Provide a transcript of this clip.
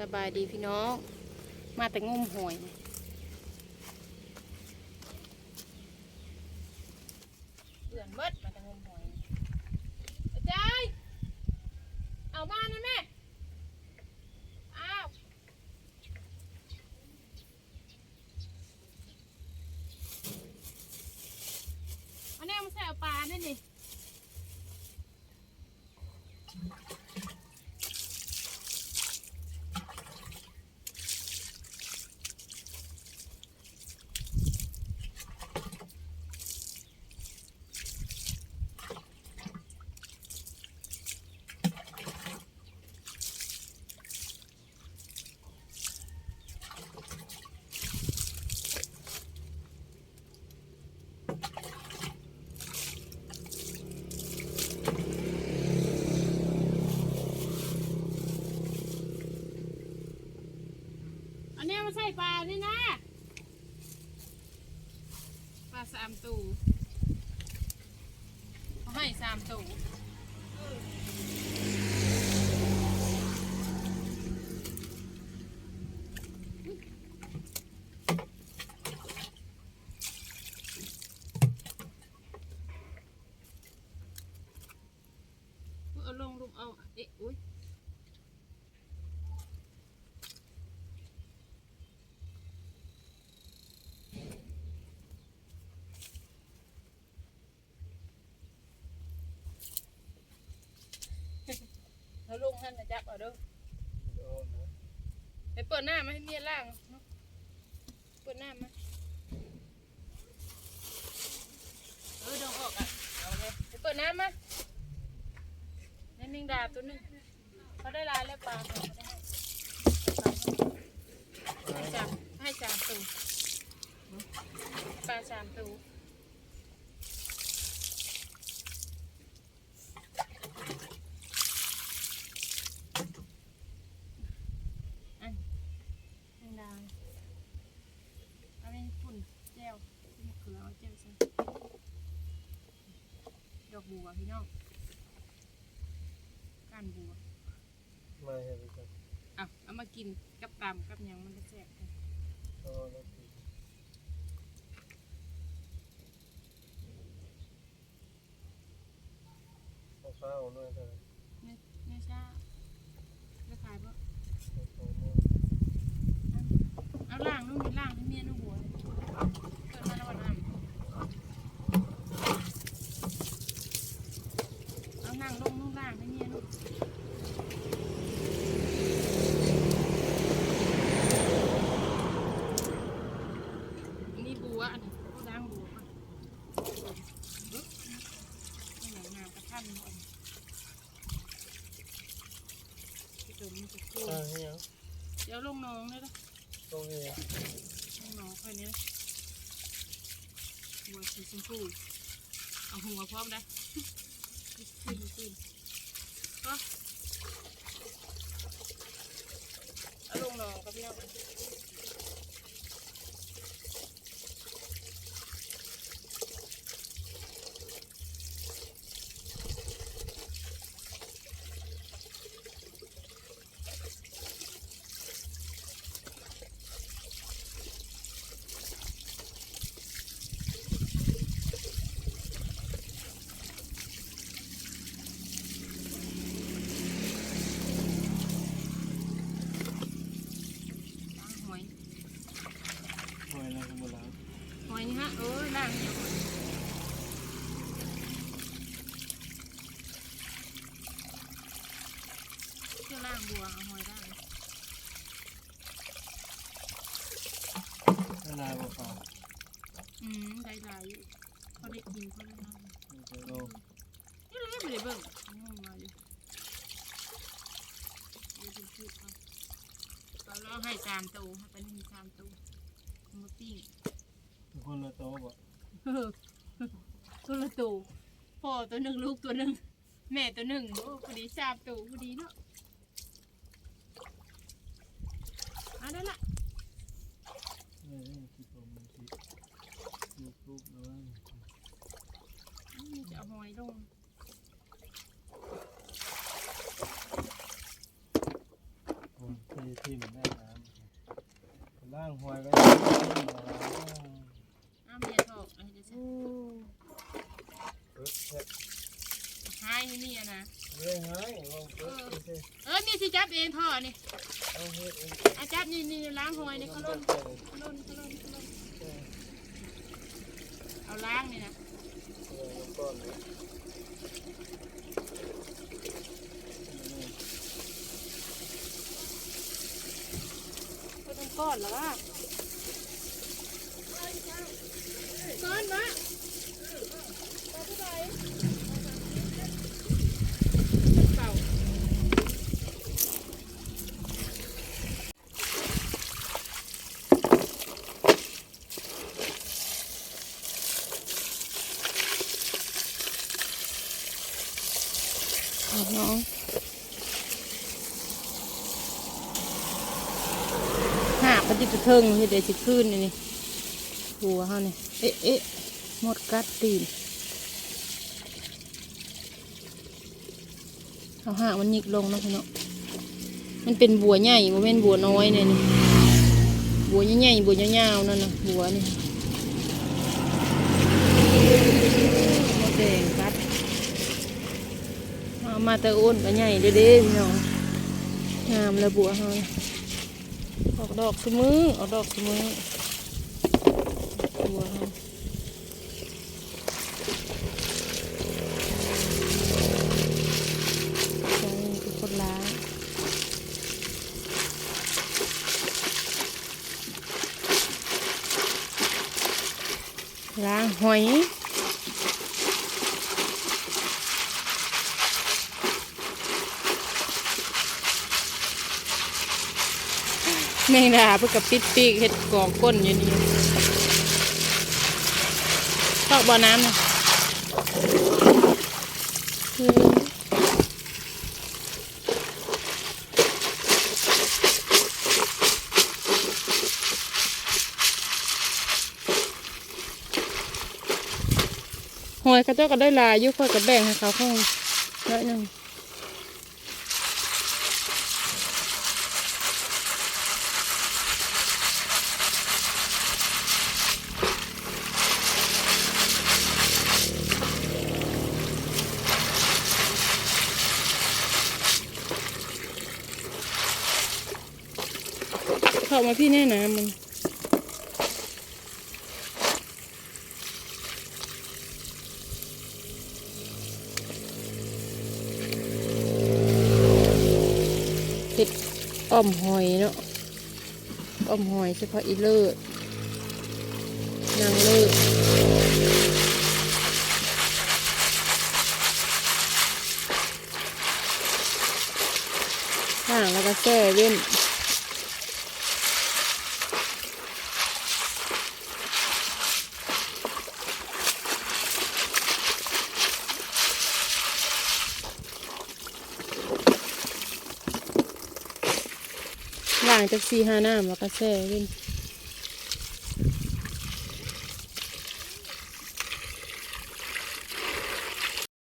สบายดีพี่น้อง มาแต่งมหอยเบื่อนเบิดมาแต่งมหอยอาจารย์เอามานะแม่อ้าวอันนี้มันใส่เอาปลาเนี่ยนี่ ลาสามตูเขาให้สามตูเอาลงลุมเอาเอ๊ะอุ้ย แล้วลุงท่านจะจับเอาเด้อ ไปเปิดหน้ามาให้เมียล่างเนาะเปิดหน้ามาเออดองออกอะเอาเลยไปเปิดน้ำมาในมิงดาตัวหนึงเขาได้ลายแล้วปลาเขาได้ให้จามให้จามตูปลาจามตูอันมิงดาอันนี้ฝุ่นแก้วมะ เขือเอาแก้วใส่ดอกบัวพี่น้องก้านบัว มาเห็นไหมครับอะเอามากินกับตำกับหยังมันจะแซ่บกันอ๋อแล้วสิเอาข้าวหน่อยเถอะเนี่ยเนี่ยชาจะขายปะ เอาข้าวหน่อย เอาล่างนู่นนี่ล่างให้เมียนู่นหัวเลยเกิดมาแล้ววันน้ำเอานั่งลงนู่นล่างให้เมียนู่นอันนี้บัวอันนี้เขาล้างบัวก่อนปึ๊บนี่ไหนน้ำกระทั่นหมดที่ตรงนี้จะ กู้อ่าเฮียเดี๋ยวลงหน้องเลยนะตรงนี้ลงหน้องแค่นี้นะหัวสีชมพูเอาหัวพร้อมนะขึ้นขึ้นก็เอาลงหน้องกับพี่น้องล้างหอย หน่อยนะคุณบุญ ล้างหอยนี่ฮะเออล้างเนี่ยหอยเชื่อล้างบัวเอาหอยล้างละลายเปล่าอืมได้ลายอยู่เขาได้กินเขาได้นอนๆมันจะโลนี่เลยไม่ได้เบิ่งงงมาอยู่เอาเป็นชุดเอาเอาแล้วให้สามตัวให้เป็นมีสามตัว มาปิ้งคนละโต๊ะบ่เออตัวละตัวพ่อตัวหนึ่งลูกตัวหนึ่งแม่ตัวหนึ่งโอ้พอดีสามตัวพอดีเนาะเอันนั้นละนี่นี่ที่ผมมันที่ลูกๆนะว่าอืมจะเอาหอยลง ผมเคย มีที่มันได้น้ำล่างหอยก็ อ้าวเมียทอกอันนี้จะใช่ หายนี่นี่อะนะเลยหายลองเปิดดูสิเออนี่สิจับเองท่อนี่เอาเฮ็ดเองอาจับนี่นี่ล้างหอยนี่เขาล่นเขาล่นเขาล่นเขาล่นเอาล้างนี่นะก้อนเลยก็ต้องก้อนเหรอวะก้อนวะเป่า น้อง หาปฏิปเทิงเฮ็ดได้สิคืนนี่นี่หัวเฮานี่เอ๊ะเอ๊ะหมดกัดตีนเอาหางมันหยิกลงเนาะพี่เนาะมันเป็นบัวใหญ่บ่แม่นบัวน้อยเนี่ยนี่บัวใหญ่ๆบัวยาวๆนั่นน่ะบัวนี่มดแดงกัดเอามาแต่อ้นก็ใหญ่เด้อเด้พี่น้องงามลยบัวเฮา ออกดอกสมือออกดอกสมือบัวเฮาใช่ทุกคนล้างล้างหอย แมงดาเพื่อกับปิดปีกเห็ดกองก้นอยู่นี่ชอบบ่อน้ำนะหอยเขาเจ้าก็ได้ลายยุค่อยกับแบ่งให้เขาเข้าน้อยหนึ่ง เข้ามาพี่แน่น้ำมันเห็ดอ้อมหอยเนาะอ้อมหอยเฉพาะอีเลิศนางเลิศห่างแล้วก็แก้เว้น ล้างจากซีห้าน้ำแล้วก็แช่เว้น